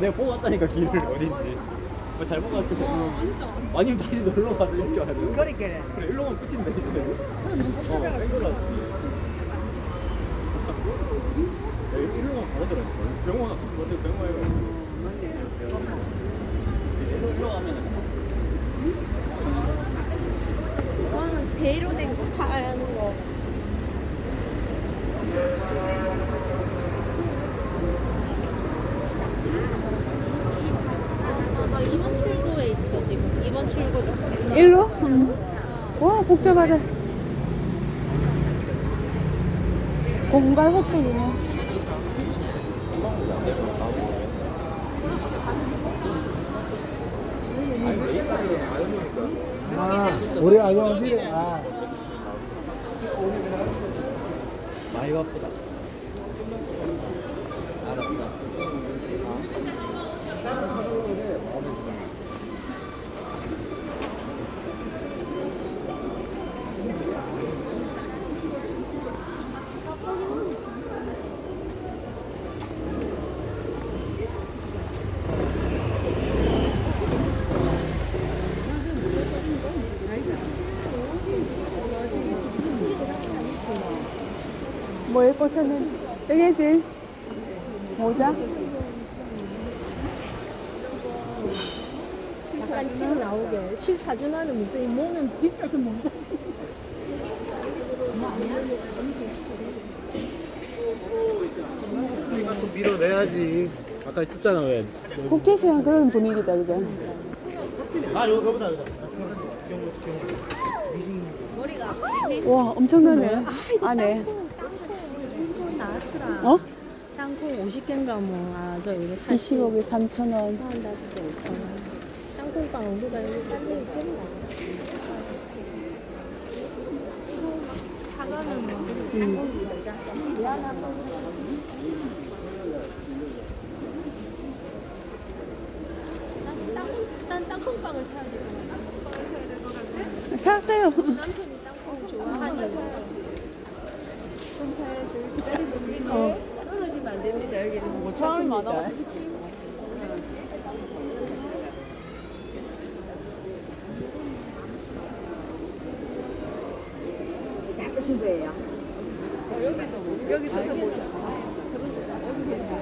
내가 보고 왔다니까 길을 어딘지. 뭐 잘못 갔을 때. 완전. 아니면 다시 절로 가서 이렇게 와야 돼. 그래 그래. 그래 일로만 끝인데 이제. 어. 병원 먼저 병원에 가. 일로 일로. 이거는 배로 된 거 파는 거. 나 이번 출구에 있어 지금. 이번 출구. 일로? 응. 와, 복잡하다. 공갈 호떡이네. 아 우리 아저씨 아 많이 바쁘다. 알았어. 뭐에 꽂혔는 뜨개질 모자 약간 책 나오게. 실 사주나는 무슨 이모는 비싸서 못 사. 또 밀어내야지. 아까 있었잖아 왜? 국제시장 그런 분위기다 그죠? 아 여기 거기다 여기다. 머리가 와 엄청나네 안에. 어? 땅콩 50개인가 뭐. 아, 저 이거 사. 25개 3,000원 한다 진짜 5천 원. 땅콩빵 우리가 여기? 사과는 뭐 땅콩 먹자. 난 땅콩 난 땅콩빵을 사야 돼. 사세요 남편이 땅콩 좋아하니. 어. 떨어지면 안 됩니다. 여기는 못 사람이. 찾습니다. 다 뜻인 거예요. 여기 서서 보자.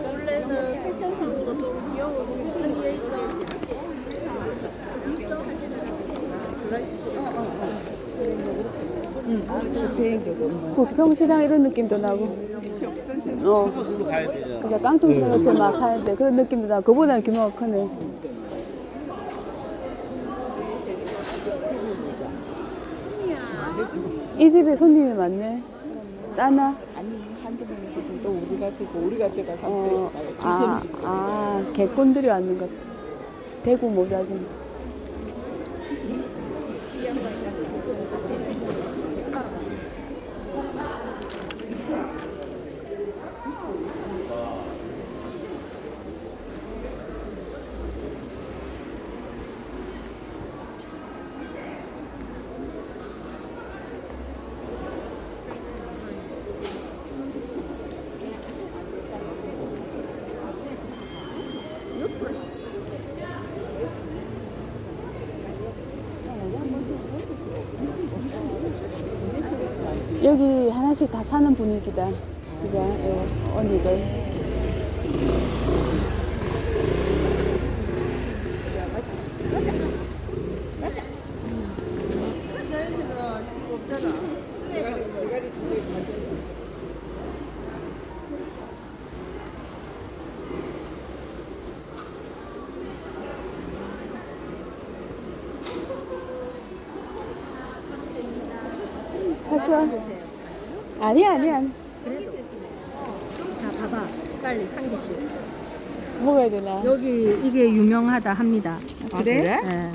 원래는 패션상으로 좀 귀여워. 한개 있어. 부평시장 이런 느낌도 나고 어 가야 되잖아. 그러니까 깡통시장 옆에 막 하는데 그런 느낌도 나고 그보다는 규모가 크네 이 집에 손님이 많네 싸나? 아니 한두 명 있었으면 또 우리가 쓰고 우리가 제가 어, 상세에서 아, 아, 개콘들이 왔는 것. 대구 모자지. 여기 하나씩 다 사는 분위기다. 그죠? 예, 언니들. 샀어? 아니, 아니, 아니. 자, 봐봐. 빨리 한 개씩. 먹어야 되나? 여기 이게 유명하다 합니다. 그래? 네.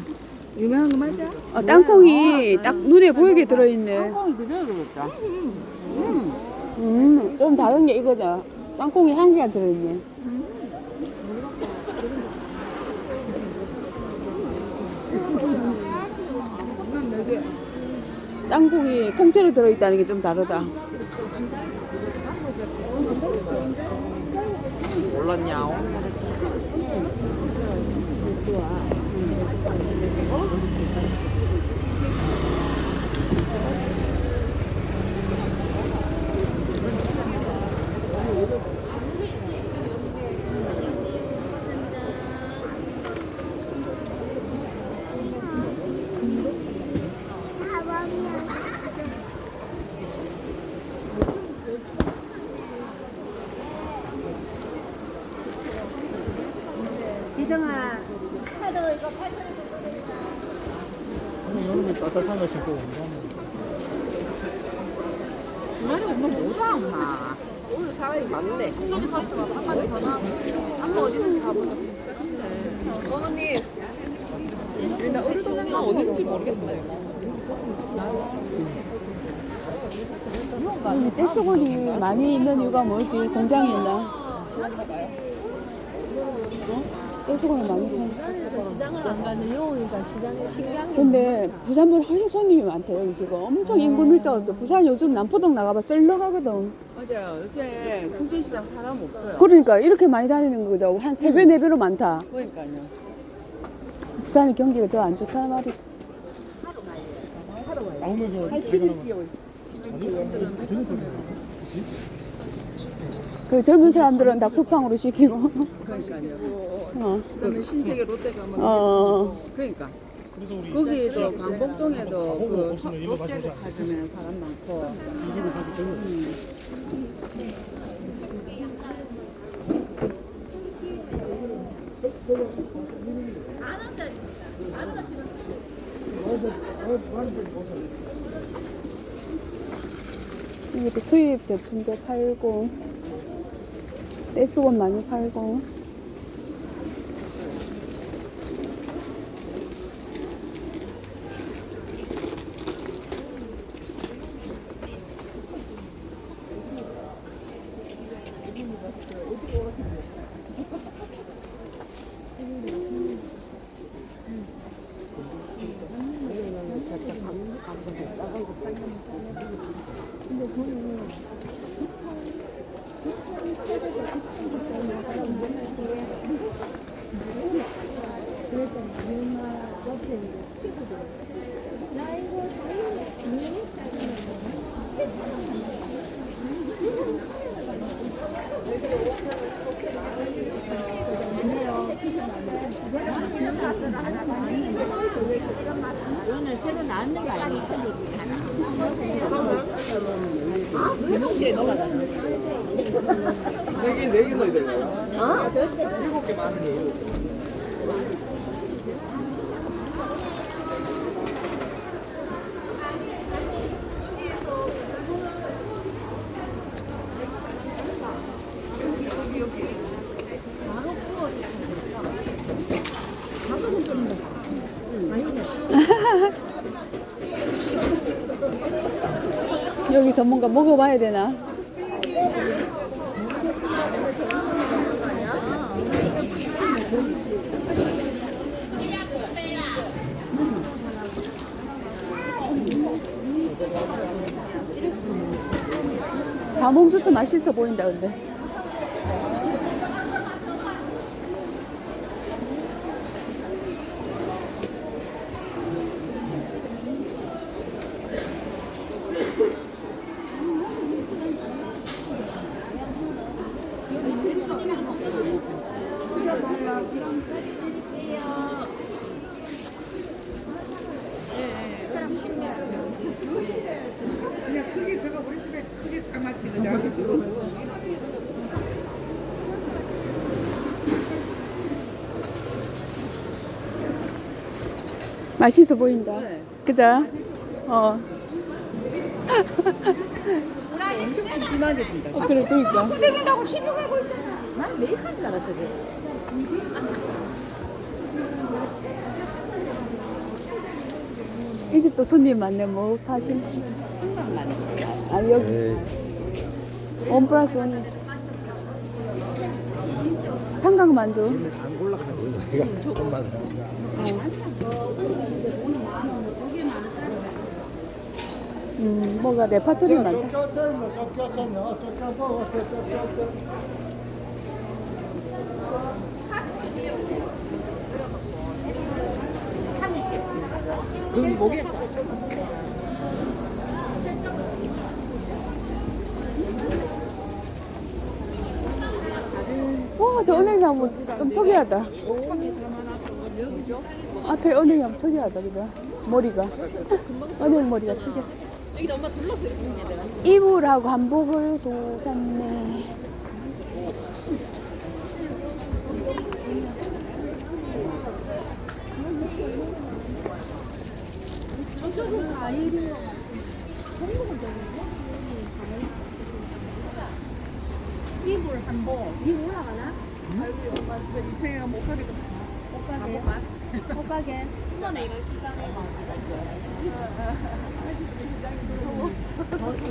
유명한 거 맞아? 어, 땅콩이 딱 눈에 보이게 들어있네. 콩이 그대로 들었다. 음, 좀 다른 게 이거다. 땅콩이 한 개가 들어있네. 땅콩이 통째로 들어있다는 게 좀 다르다. 몰랐냐? 응. 이정아. 오늘 여름에 따뜻한 거 신고 온다면. 주말에 엄마 뭐가 엄마? 오늘 사람이 많네. 한마디 사서 한마디 전화. 한번 어디든 가보자. 어머님. 일단 의료동가 어딘지 모르겠어요. 여기 떼수건이 많이 있는 이유가 뭐지? 공장이 있나? 떼수건이 많이 파. 시장을 안 가는 영웅이가 시장에 신기한 게 근데 부산보다 훨씬 손님이 많대요, 지금. 엄청 인구 밀도가 높대. 부산 요즘 남포동 나가봐 썰렁하거든. 맞아요. 요새 국제시장 사람 없어요. 그러니까 이렇게 많이 다니는 거죠. 한 세 배 네배로 많다. 그러니까요. 부산의 경기가 더 안 좋다는 말이. 나오면서 한 10일 뛰어 있어. 그 젊은 사람들은 다 쿠팡으로 시키고. 그러니까요. 어. 그러면 신세계 롯데 가면 어. 그러니까 강북동에도 가보고 그 가시자. 가주면 사람 많고. 이것도 수입 제품도 팔고. 떼수건 많이 팔고. 오늘 세개네 개 네 넣어야 되나? 어? 일곱 개 많은 거. 여기서 뭔가 먹어봐야 되나? 자몽 주스 맛있어 보인다 근데. 그냥 크게 저거 우리 집에 크게 까맣지 그죠? 맛있어 보인다. 네. 그죠? 어. 심하게 준다. 어, 그래, 그러니까. 난 메이크업 줄 알았어. 그게. 이 집도 손님 많네. 뭐 파신? 아니, 여기. 원 플러스 원이. 삼각만두. 이거 조금만. 음, 뭐가 레파토리 많다. 와, 저 은행나무 좀 특이하다. 앞에 은행나무 특이하다, 그죠? 머리가. 은행 머리가 특이하다. 여기 엄마 둘러서 이렇게 있네, 내가. 이불하고 한복을 도샀네. 저쪽은 아이를 공부가 되는 거? 건물 한번 위로 올라가나? 알고 엄마 집에 2층에 못 가니까 오빠게. 오빠게. 한 번에 이런 시장에 막